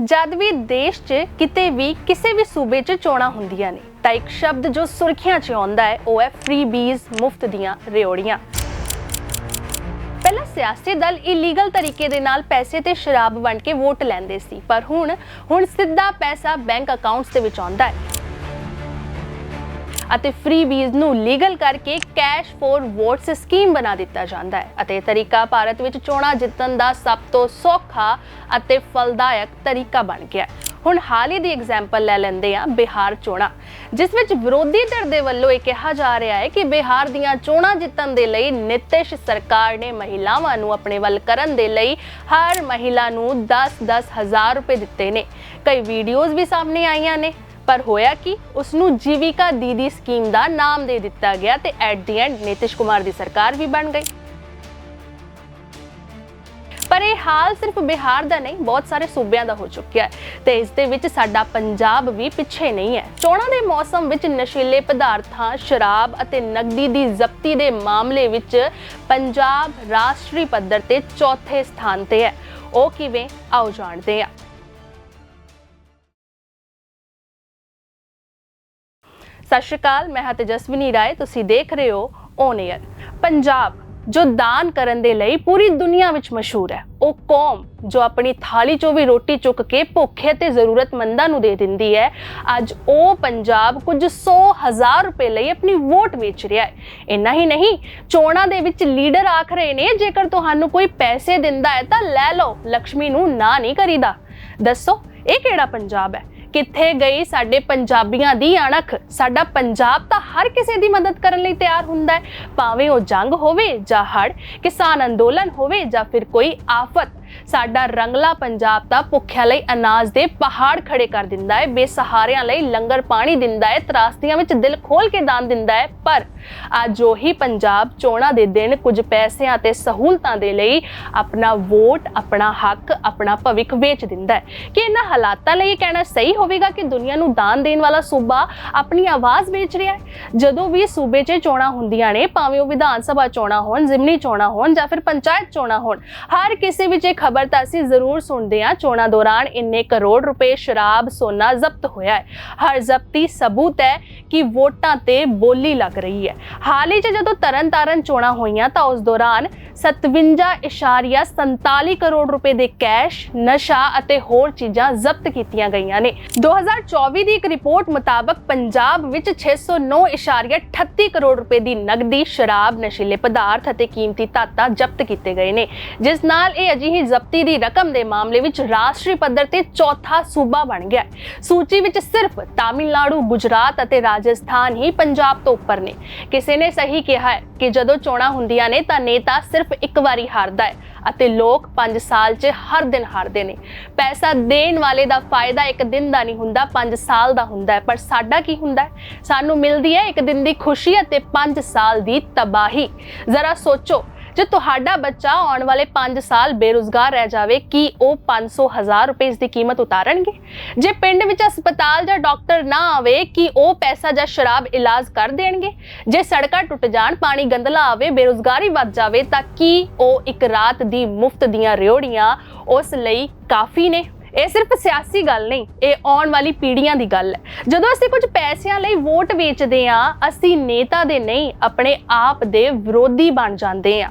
ਜਦ ਵੀ ਦੇਸ਼ 'ਚ ਕਿਤੇ ਵੀ ਕਿਸੇ ਵੀ ਸੂਬੇ 'ਚ ਚੋਣਾਂ ਹੁੰਦੀਆਂ ਨੇ, ਤਾਂ ਇੱਕ ਸ਼ਬਦ ਜੋ ਸੁਰਖੀਆਂ 'ਚ ਆਉਂਦਾ ਹੈ, ਉਹ ਹੈ ਫ੍ਰੀ ਬੀਜ਼ ਮੁਫਤ ਦੀਆਂ ਰਿਓੜੀਆਂ। ਪਹਿਲਾਂ ਸਿਆਸੀ ਦਲ ਇਲੀਗਲ ਤਰੀਕੇ ਦੇ ਨਾਲ ਪੈਸੇ ਤੇ ਸ਼ਰਾਬ ਵੰਡ ਕੇ ਵੋਟ ਲੈਂਦੇ ਸੀ, ਪਰ ਹੁਣ ਹੁਣ ਸਿੱਧਾ ਪੈਸਾ ਬੈਂਕ ਅਕਾਊਂਟਸ ਦੇ ਵਿੱਚ ਆਉਂਦਾ ਹੈ। ਅਤੇ ਫ੍ਰੀ ਬੀਜ਼ ਨੂੰ ਲੀਗਲ ਕਰਕੇ ਕੈਸ਼ ਫੋਰ ਵੋਟਸ ਸਕੀਮ ਬਣਾ ਦਿੱਤਾ ਜਾਂਦਾ ਹੈ। ਅਤੇ ਇਹ ਤਰੀਕਾ ਭਾਰਤ ਵਿੱਚ ਚੋਣਾਂ ਜਿੱਤਣ ਦਾ ਸਭ ਤੋਂ ਸੌਖਾ ਅਤੇ ਫਲਦਾਇਕ ਤਰੀਕਾ ਬਣ ਗਿਆ ਹੈ। ਹੁਣ ਹਾਲ ਹੀ ਦੀ ਐਗਜ਼ਾਮਪਲ ਲੈ ਲੈਂਦੇ ਆ ਬਿਹਾਰ ਚੋਣਾਂ। ਜਿਸ ਵਿੱਚ ਵਿਰੋਧੀ ਧਿਰ ਦੇ ਵੱਲੋਂ ਇਹ ਕਿਹਾ ਜਾ ਰਿਹਾ ਹੈ ਕਿ ਬਿਹਾਰ ਦੀਆਂ ਚੋਣਾਂ ਜਿੱਤਣ ਦੇ ਲਈ ਨਿਤਿਸ਼ ਸਰਕਾਰ ਨੇ ਮਹਿਲਾਵਾਂ ਨੂੰ ਆਪਣੇ ਵੱਲ ਕਰਨ ਦੇ ਲਈ ਹਰ ਮਹਿਲਾ ਨੂੰ 10-10 ਹਜ਼ਾਰ ਰੁਪਏ ਦਿੱਤੇ ਨੇ। ਕਈ ਵੀਡੀਓਜ਼ ਵੀ ਸਾਹਮਣੇ ਆਈਆਂ ਨੇ। ਪਰ ਹੋਇਆ ਕਿ? ਉਸ ਨੂੰ ਜੀਵਿਕਾ ਦੀਦੀ ਸਕੀਮ ਦਾ ਨਾਮ ਦੇ ਦਿੱਤਾ ਗਿਆ ਤੇ at the end Nitish Kumar ਦੀ ਸਰਕਾਰ ਵੀ ਬਣ ਗਈ। ਪਰ ਇਹ ਹਾਲ ਸਿਰਫ ਬਿਹਾਰ ਦਾ ਨਹੀਂ, ਬਹੁਤ ਸਾਰੇ ਸੂਬਿਆਂ ਦਾ ਹੋ ਚੁੱਕਿਆ ਹੈ ਤੇ ਇਸ ਦੇ ਵਿੱਚ ਸਾਡਾ ਪੰਜਾਬ ਵੀ ਪਿੱਛੇ ਨਹੀਂ ਹੈ। ਚੋਣਾਂ ਦੇ ਮੌਸਮ ਵਿੱਚ ਨਸ਼ੀਲੇ ਪਦਾਰਥਾਂ, ਸ਼ਰਾਬ ਅਤੇ ਨਕਦੀ ਦੀ ਜ਼ਬਤੀ ਦੇ ਮਾਮਲੇ ਵਿੱਚ ਪੰਜਾਬ ਰਾਸ਼ਟਰੀ ਪੱਧਰ ਤੇ ਚੌਥੇ ਸਥਾਨ ਤੇ ਹੈ। ਉਹ ਕਿਵੇਂ? ਆਓ ਜਾਣਦੇ ਹਾਂ। ਸਤਿ ਸ਼੍ਰੀ ਅਕਾਲ, ਮੈਂ ਹਾਂ ਤੇਜਸਵਨੀ ਰਾਏ, ਤੁਸੀਂ ਦੇਖ ਰਹੇ ਹੋ ਔਨ 에ਅਰ ਪੰਜਾਬ, ਜੋ ਦਾਨ ਕਰਨ ਦੇ ਲਈ ਪੂਰੀ ਦੁਨੀਆ ਵਿੱਚ ਮਸ਼ਹੂਰ ਹੈ, ਉਹ ਕੌਮ ਜੋ ਆਪਣੀ ਥਾਲੀ ਚੋਂ ਵੀ ਰੋਟੀ ਚੁੱਕ ਕੇ ਭੁੱਖੇ ਤੇ ਜ਼ਰੂਰਤਮੰਦਾਂ ਨੂੰ ਦੇ ਦਿੰਦੀ ਹੈ, ਅੱਜ ਉਹ ਪੰਜਾਬ ਕੁਝ 100 ਹਜ਼ਾਰ ਰੁਪਏ ਲਈ ਆਪਣੀ ਵੋਟ ਵੇਚ ਰਿਹਾ ਹੈ। ਇੰਨਾ ਹੀ ਨਹੀਂ, ਚੋਣਾਂ ਦੇ ਵਿੱਚ ਲੀਡਰ ਆਖ ਰਹੇ ਨੇ, ਜੇਕਰ ਤੁਹਾਨੂੰ ਕੋਈ ਪੈਸੇ ਦਿੰਦਾ ਹੈ ਤਾਂ ਲੈ ਲਓ ਲక్ష్ਮੀ ਨੂੰ ਨਾ ਨਹੀਂ ਕਰੀਦਾ। ਦੱਸੋ, ਇਹ ਕਿਹੜਾ ਪੰਜਾਬ ਹੈ? ਕਿੱਥੇ ਗਈ ਸਾਡੇ ਪੰਜਾਬੀਆਂ ਦੀ ਅਣਖ? ਸਾਡਾ ਪੰਜਾਬ ਤਾਂ ਹਰ ਕਿਸੇ ਦੀ ਮਦਦ ਕਰਨ ਲਈ ਤਿਆਰ ਹੁੰਦਾ ਹੈ। ਭਾਵੇਂ ਉਹ ਜੰਗ ਹੋਵੇ ਜਾਂ ਹੜ ਕਿਸਾਨ ਅੰਦੋਲਨ ਹੋਵੇ ਜਾਂ ਫਿਰ ਕੋਈ ਆਫਤ ਸਾਡਾ ਰੰਗਲਾ ਪੰਜਾਬ ਤਾਂ ਭੁੱਖਿਆਂ ਲਈ ਅਨਾਜ ਦੇ ਪਹਾੜ ਖੜੇ ਕਰ ਦਿੰਦਾ ਹੈ, ਬੇਸਹਾਰਿਆਂ ਲਈ ਲੰਗਰ ਪਾਣੀ ਦਿੰਦਾ ਹੈ, ਤਰਾਸਦੀਆਂ ਵਿੱਚ ਦਿਲ ਖੋਲ ਕੇ ਦਾਨ ਦਿੰਦਾ ਹੈ, ਪਰ ਅੱਜ ਉਹੀ ਪੰਜਾਬ ਚੋਣਾਂ ਦੇ ਦਿਨ ਕੁਝ ਪੈਸਿਆਂ ਤੇ ਸਹੂਲਤਾਂ ਦੇ ਲਈ ਆਪਣਾ ਵੋਟ, ਆਪਣਾ ਹੱਕ, ਆਪਣਾ ਭਵਿੱਖ ਵੇਚ ਦਿੰਦਾ ਹੈ। ਕਿ ਇਹਨਾਂ ਹਾਲਾਤਾਂ ਲਈ ਇਹ ਕਹਿਣਾ ਸਹੀ ਹੋਵੇਗਾ ਕਿ ਦੁਨੀਆ ਨੂੰ ਦਾਨ ਦੇਣ ਵਾਲਾ ਸੂਬਾ ਆਪਣੀ ਆਵਾਜ਼ ਵੇਚ ਰਿਹਾ ਹੈ? ਜਦੋਂ ਵੀ ਸੂਬੇ 'ਚ ਚੋਣਾਂ ਹੁੰਦੀਆਂ ਨੇ, ਭਾਵੇਂ ਉਹ ਵਿਧਾਨ ਸਭਾ ਚੋਣਾਂ ਹੋਣ, ਜ਼ਿਮਨੀ ਚੋਣਾਂ ਹੋਣ ਜਾਂ ਫਿਰ ਪੰਚਾਇਤ ਚੋਣਾਂ ਹੋਣ, ਹਰ ਕਿਸੇ ਵਿੱਚ ਇਹ ਖਬਰ ਤਾਂ ਅਸੀਂ ਜ਼ਰੂਰ ਸੁਣਦੇ ਹਾਂ। ਚੋਣਾਂ ਦੌਰਾਨ ਇੰਨੇ ਕਰੋੜ ਰੁਪਏ ਸ਼ਰਾਬ, ਸੋਨਾ ਜ਼ਬਤ ਹੋਇਆ ਹੈ। ਹਰ ਜ਼ਬਤੀ ਸਬੂਤ ਹੈ ਕਿ ਵੋਟਾਂ ਤੇ ਬੋਲੀ ਲੱਗ ਰਹੀ ਹੈ। ਹਾਲ ਹੀ 'ਚ ਜਦੋਂ ਤਰਨਤਾਰਨ ਚੋਣਾਂ ਹੋਈਆਂ ਤਾਂ ਉਸ ਦੌਰਾਨ 57.47 ਕਰੋੜ ਰੁਪਏ ਦੇ ਕੈਸ਼, ਨਸ਼ਾ ਅਤੇ ਹੋਰ ਚੀਜ਼ਾਂ ਜ਼ਬਤ ਕੀਤੀਆਂ ਗਈਆਂ ਨੇ। 2024 ਦੀ ਇੱਕ ਰਿਪੋਰਟ ਮੁਤਾਬਕ ਪੰਜਾਬ ਵਿੱਚ 609.38 ਕਰੋੜ ਰੁਪਏ ਦੀ ਨਗਦੀ ਸ਼ਰਾਬ, ਨਸ਼ੀਲੇ ਪਦਾਰਥ ਅਤੇ ਕੀਮਤੀ ਧਾਤਾਂ ਜ਼ਬਤ ਕੀਤੇ ਗਏ ਨੇ। ਜਿਸ ਨਾਲ ਇਹ ਅਜਿਹੀ ਜ਼ਬਤੀ ਦੀ ਰਕਮ ਦੇ ਮਾਮਲੇ ਵਿੱਚ ਰਾਸ਼ਟਰੀ ਪੱਧਰ ਤੇ ਚੌਥਾ ਸੂਬਾ ਬਣ ਗਿਆ ਹੈ। ਸੂਚੀ ਵਿੱਚ ਸਿਰਫ ਤਾਮਿਲਨਾਡੂ, ਗੁਜਰਾਤ ਅਤੇ ਰਾਜਸਥਾਨ ਹੀ ਪੰਜਾਬ ਤੋਂ ਉੱਪਰ ਨੇ। ਕਿਸੇ ਨੇ ਸਹੀ ਕਿਹਾ ਹੈ ਕਿ ਜਦੋਂ ਚੋਣਾਂ ਹੁੰਦੀਆਂ ਨੇ ਤਾਂ ਨੇਤਾ ਸਿਰਫ ਇੱਕ ਵਾਰੀ ਹਾਰਦਾ ਹੈ ਅਤੇ ਲੋਕ 5 ਸਾਲ 'ਚ ਹਰ ਦਿਨ ਹਾਰਦੇ ਨੇ। ਪੈਸਾ ਦੇਣ ਵਾਲੇ ਦਾ ਫਾਇਦਾ ਇੱਕ ਦਿਨ ਦਾ ਨਹੀਂ ਹੁੰਦਾ 5 ਸਾਲ ਦਾ ਹੁੰਦਾ ਹੈ। ਪਰ ਸਾਡਾ ਕੀ ਹੁੰਦਾ ਹੈ? ਸਾਨੂੰ ਮਿਲਦੀ ਹੈ ਇੱਕ ਦਿਨ ਦੀ ਖੁਸ਼ੀ ਅਤੇ 5 ਸਾਲ ਦੀ ਤਬਾਹੀ। ਜ਼ਰਾ ਸੋਚੋ ਜੇ ਤੁਹਾਡਾ ਬੱਚਾ ਆਉਣ ਵਾਲੇ 5 ਸਾਲ ਬੇਰੁਜ਼ਗਾਰ ਰਹਿ ਜਾਵੇ, ਕੀ ਉਹ 500 ਹਜ਼ਾਰ ਰੁਪਏ ਇਸ ਦੀ ਕੀਮਤ ਉਤਾਰਨਗੇ? ਜੇ ਪਿੰਡ ਵਿੱਚ ਹਸਪਤਾਲ ਜਾਂ ਡਾਕਟਰ ਨਾ ਆਵੇ, ਕੀ ਉਹ ਪੈਸਾ ਜਾਂ ਸ਼ਰਾਬ ਇਲਾਜ ਕਰ ਦੇਣਗੇ? ਜੇ ਸੜਕਾਂ ਟੁੱਟ ਜਾਣ, ਪਾਣੀ ਗੰਦਲਾ ਆਵੇ, ਬੇਰੁਜ਼ਗਾਰੀ ਵੱਧ ਜਾਵੇ, ਤਾਂ ਕੀ ਉਹ ਇੱਕ ਰਾਤ ਦੀ ਮੁਫਤ ਦੀਆਂ ਰਿਓੜੀਆਂ ਉਸ ਲਈ ਕਾਫੀ ਨੇ? ਇਹ ਸਿਰਫ ਸਿਆਸੀ ਗੱਲ ਨਹੀਂ, ਇਹ ਆਉਣ ਵਾਲੀ ਪੀੜ੍ਹੀਆਂ ਦੀ ਗੱਲ ਹੈ। ਜਦੋਂ ਅਸੀਂ ਕੁਝ ਪੈਸਿਆਂ ਲਈ ਵੋਟ ਵੇਚਦੇ ਹਾਂ, ਅਸੀਂ ਨੇਤਾ ਦੇ ਨਹੀਂ, ਆਪਣੇ ਆਪ ਦੇ ਵਿਰੋਧੀ ਬਣ ਜਾਂਦੇ ਹਾਂ।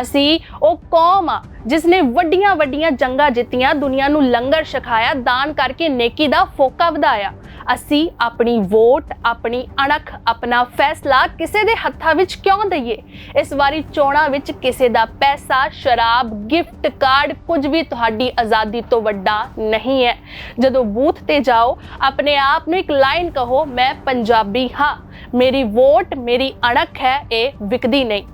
ਅਸੀਂ ਉਹ ਕੌਮ ਆ ਜਿਸ ਨੇ ਵੱਡੀਆਂ ਵੱਡੀਆਂ ਜੰਗਾਂ ਜਿੱਤੀਆਂ, ਦੁਨੀਆ ਨੂੰ ਲੰਗਰ ਛਕਾਇਆ, ਦਾਨ ਕਰਕੇ ਨੇਕੀ ਦਾ ਫੋਕਾ ਵਧਾਇਆ। ਅਸੀਂ ਆਪਣੀ ਵੋਟ, ਆਪਣੀ ਅਣਖ, ਆਪਣਾ ਫੈਸਲਾ ਕਿਸੇ ਦੇ ਹੱਥਾਂ ਵਿੱਚ ਕਿਉਂ ਦਈਏ? ਇਸ ਵਾਰੀ ਚੋਣਾਂ ਵਿੱਚ ਕਿਸੇ ਦਾ ਪੈਸਾ, ਸ਼ਰਾਬ ਗਿਫਟ ਕਾਰਡ ਕੁਝ ਵੀ ਤੁਹਾਡੀ ਆਜ਼ਾਦੀ ਤੋਂ ਵੱਡਾ ਨਹੀਂ ਹੈ। ਜਦੋਂ ਬੂਥ ਤੇ ਜਾਓ, ਆਪਣੇ ਆਪ ਨੂੰ ਇੱਕ ਲਾਈਨ ਕਹੋ, ਮੈਂ ਪੰਜਾਬੀ ਹਾਂ। ਮੇਰੀ ਵੋਟ, ਮੇਰੀ ਅਣਖ ਹੈ, ਇਹ ਵਿਕਦੀ ਨਹੀਂ।